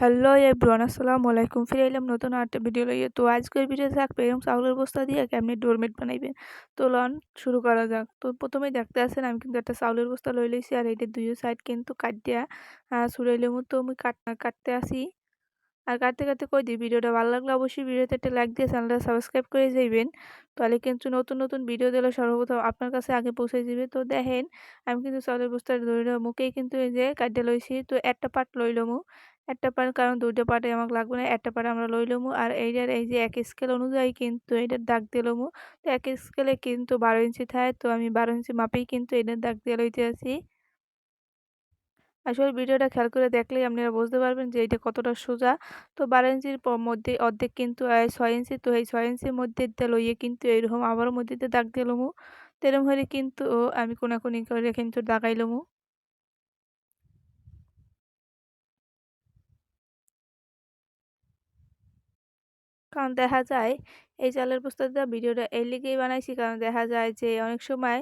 Hello everyone, আসসালামু আলাইকুম। ফিরে এলাম নতুন আরেকটা ভিডিও লইয়ে তো আজকের ভিডিও থাকবে এরকম চাউলের বস্তা দিয়ে কেমনি ডোরমেট বানাইবেন? তো লন, শুরু করা যাক। তো প্রথমে দেখতে আসেন আমি কিন্তু একটা চাউলের বস্তা লই লইছি, আর এইটা দুই সাইড কিন্তু কাট কাটিয়া ছুড়াইলে মতো আমি কাট, কাটতে আসি। আর কাটতে কাটতে কই দিই? ভিডিওটা ভালো লাগলে অবশ্যই ভিডিওতে একটা লাইক দিয়ে চ্যানেলটা সাবস্ক্রাইব করে যাইবেন। তাহলে কিন্তু নতুন নতুন ভিডিও দিলে সর্বপ্রথম আপনার কাছে আগে পৌঁছে যাবে। তো দেখেন, আমি কিন্তু চাউলের বস্তার ধরে মুখেই কিন্তু এই যে কাটতে লইছি, তো একটা পার্ট লইলমু একটা পার্ট কারণ দুইটা পার্টে আমাকে লাগবে না, একটা পার্ট আমরা লইলমু আর এইটার এই যে এক স্কেল অনুযায়ী কিন্তু এটার দাগ দিলমু তো এক স্কেলে কিন্তু বারো ইঞ্চি থাকে তো আমি বারো ইঞ্চি মাপেই কিন্তু এটার দাগ দিয়ে লইতে আছি। আসলে ভিডিওটা খেয়াল করে দেখলেই আপনারা বুঝতে পারবেন যে এটা কতটা সোজা। তো বারো ইঞ্চির মধ্যে অর্ধেক কিন্তু ছয় ইঞ্চি, তো এই ছয় ইঞ্চির মধ্যে লইয়ে কিন্তু এরকম আবারও মধ্যে দাগ দিলমু তো এরকম হলে কিন্তু আমি কোনাকুনি করে কিন্তু দাগাইলমু কারণ দেখা যায় এই চালের বস্তাটা ভিডিওটা এর লিগেই বানাইছি। কারণ দেখা যায় যে অনেক সময়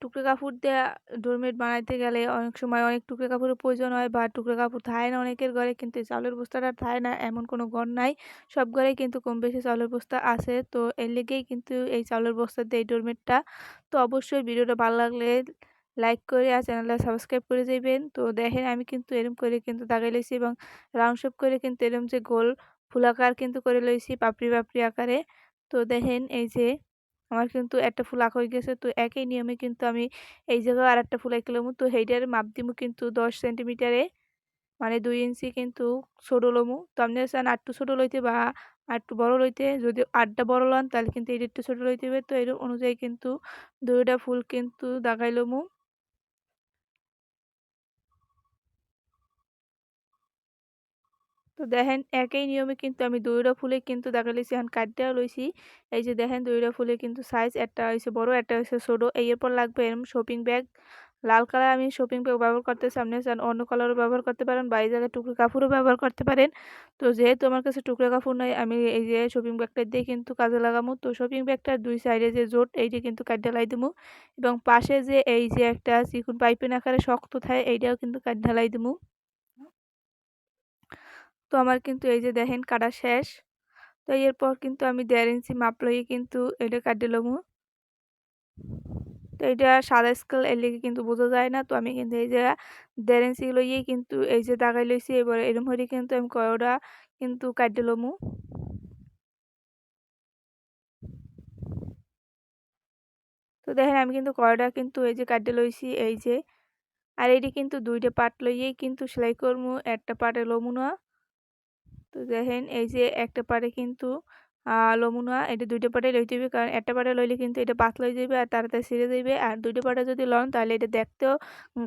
টুকরো কাপড় দেওয়া ডোরমেট বানাইতে গেলে অনেক সময় অনেক টুকরো কাপড়ের প্রয়োজন হয় বা টুকরো কাপড় থায় না অনেকের ঘরে। কিন্তু চালের বস্তাটা থায় না, এমন কোনো ঘর নাই। সব ঘরেই কিন্তু কম বেশি চালের বস্তা আছে। তো এর লিগেই কিন্তু এই চালের বস্তা দিয়ে এই ডোরমেটটা। তো অবশ্যই ভিডিওটা ভালো লাগলে লাইক করে আর চ্যানেলটা সাবস্ক্রাইব করে যাবেন তো দেখেন আমি কিন্তু এরম করে কিন্তু দাগাই লেছি এবং রাউন্ড শেপ করে কিন্তু এরম যে গোল ফুলাকার কিন্তু করে লইছি পাপড়ি পাপড়ি আকারে। তো দেখেন এই যে, আমার কিন্তু একটা ফুল আঁকা হয়ে গেছে। তো একই নিয়মে কিন্তু আমি এই জায়গায় আর একটা ফুল আঁকলাম তো সেইটার মাপ দিমু কিন্তু দশ সেন্টিমিটারে মানে দুই ইঞ্চি কিন্তু ছোটো লমু। তো আপনি চান আটটু ছোটো লইতে বা আটটু বড় লইতে। যদি আটটা বড় লন তাহলে কিন্তু এইটা একটু ছোটো লইতে হবে। তো এর অনুযায়ী কিন্তু দুইটা ফুল কিন্তু দাগাই লমু। তো দেখেন একই নিয়মে কিন্তু আমি দইটা ফুলে কিন্তু দেখা লইছি এখন কাটটা লইছি। এই যে দেখেন দইটা ফুলে কিন্তু সাইজ একটা হয়েছে বড়, একটা হয়েছে ছোটো। এরপর লাগবে এরম শপিং ব্যাগ লাল কালার আমি শপিং ব্যাগ ব্যবহার করতে সামনে চান অন্য কালারও ব্যবহার করতে পারেন বা এই জায়গায় টুকরো কাপড়ও ব্যবহার করতে পারেন। তো যেহেতু আমার কাছে টুকরো কাপড় নয় আমি এই যে শপিং ব্যাগটা দিয়ে কিন্তু কাজে লাগামো। তো শপিং ব্যাগটার দুই সাইডে যে জোট এইটা কিন্তু কাট ঢালাই দেবো এবং পাশে যে এই যে একটা চিকুন পাইপের আকারে শক্ত থাকে এইটাও কিন্তু কাট ঢালাই দেবো তো আমার কিন্তু এই যে দেখেন কাটা শেষ। তো এরপর কিন্তু আমি দেড় ইঞ্চি মাপ লইয়ে কিন্তু এটা কাটি লমু তো এটা সাদা স্কেল এর লেগে কিন্তু বোঝা যায় না। তো আমি কিন্তু এই যে দেড় ইঞ্চি লইয়েই কিন্তু এই যে দাগাই লইছি, এবার এরম হয়ে কিন্তু আমি কয়টা কিন্তু কাটি লমু তো দেখেন আমি কিন্তু কয়টা কিন্তু এই যে কাটে লইছি, এই যে। আর এটি কিন্তু দুইটা পার্ট লইয়েই কিন্তু সেলাই করব, একটা পার্টে লমু না। দেখেন এই যে একটা পারে কিন্তু লমুনা, এটা দুইটা পাটে লইতে হবে কারণ একটা পাটে লইলে কিন্তু এটা পাতলা হয়ে যাবে আর তাড়াতাড়ি ছেড়ে যাবে আর দুইটা পাটে যদি লন, তাহলে এটা দেখতেও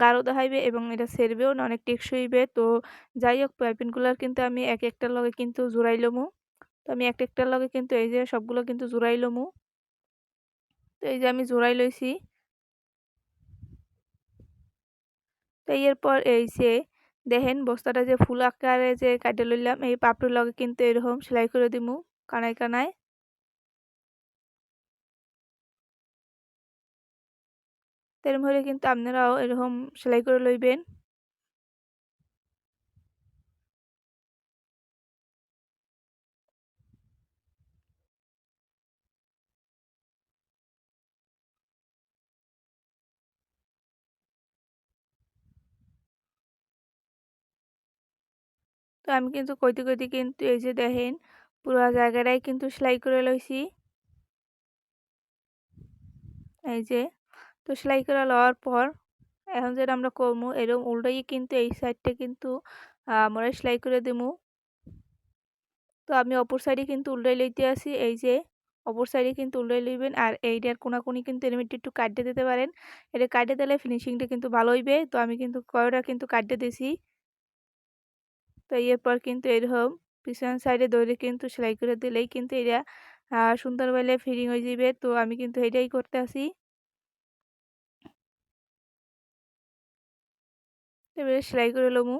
গাঢ় দেখাইবে এবং এটা সেরবেও না, অনেক টেকসই হইবে। তো যাই হোক পাইপিনগুলার কিন্তু আমি এক একটার লগে কিন্তু জোড়াই লমু। তো আমি একটা একটার লগে কিন্তু এই যে সবগুলো কিন্তু জোড়াই লমু। তো এই যে আমি জোড়াই লইছি। তো এরপর এই যে দেখেন বস্তাটা যে ফুল আকারে যে কাটে লইলাম, এই পাপড়ির লগে কিন্তু এরকম সেলাই করে দিমু, কানায় কানায়। তেরম হলে কিন্তু আপনারাও এরকম সেলাই করে লইবেন। তো আমি কিন্তু কইতে কইতে কিন্তু এই যে দেখেন পুরো জায়গাটাই কিন্তু সেলাই করে লইছি। এই যে, তো সেলাই করে লওয়ার পর এখন যেটা আমরা করব এরকম উল্টাই কিন্তু এই সাইডটা কিন্তু আমরা সেলাই করে দেবো তো আমি অপর সাইডে কিন্তু উল্টাই লইতে আসি, এই যে অপর সাইডে কিন্তু উল্টাই লইবেন। আর এইটার কোনাকুনি কিন্তু এরম একটু কাটতে দিতে পারেন। এটা কাটতে দিলে ফিনিশিংটা কিন্তু ভালো হইবে। তো আমি কিন্তু কয়টা কিন্তু কাটতে দিছি। তো এরপর কিন্তু এরকম পিছন সাইডে দৌড়ে কিন্তু সেলাই করে দিলেই কিন্তু এটা সুন্দর বেলে ফিটিং হয়ে যাবে। তো আমি কিন্তু এটাই করতে আসি। এবারে সেলাই করে লমু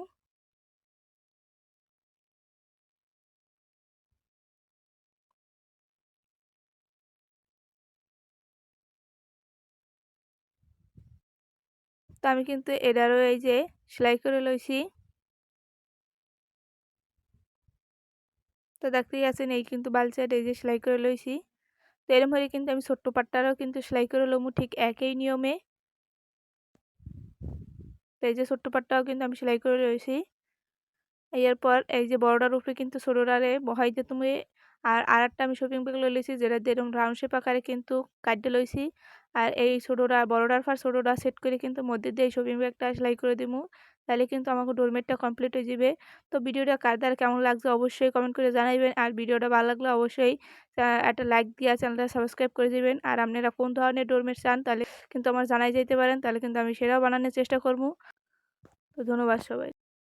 তো আমি কিন্তু এটারও এই যে সেলাই করে লইছি। তো দেখতেই আছেন, এই কিন্তু বালচাট এই যে সেলাই করে লইছি। তো এরম হয়ে কিন্তু আমি ছোট্ট পাট্টারও কিন্তু সেলাই করে লমু ঠিক একই নিয়মে। তো এই যে ছোট্ট পাটটাও কিন্তু আমি সেলাই করে লইছি। এরপর এই যে বড়টার উপরে কিন্তু ছোটোটারে বহাইতে তুমি আর আরেকটা আমি শপিং ব্যাগ লইছি, যেটা দিয়ে এরকম রাউন্ড শেপ আকারে কিন্তু কাটতে লইছি। আর এই ছোটোটা, বড়টার ফার ছোটোটা সেট করে কিন্তু মধ্যে দিয়ে এই শপিং ব্যাগটা সেলাই করে দিমু। তাহলে কিন্তু আমাকে ডোরমেটটা কমপ্লিট হয়ে যাবে। তো ভিডিওটা কার কেমন লাগছে অবশ্যই কমেন্ট করে জানাইবেন। আর ভিডিওটা ভালো লাগলে অবশ্যই একটা লাইক দিয়ে চ্যানেলটা সাবস্ক্রাইব করে দেবেন। আর আপনারা কোন ধরনের ডোরমেট চান তাহলে কিন্তু আমার জানাই যেতে পারেন। তাহলে কিন্তু আমি সেটাও বানানোর চেষ্টা করব। তো ধন্যবাদ সবাই।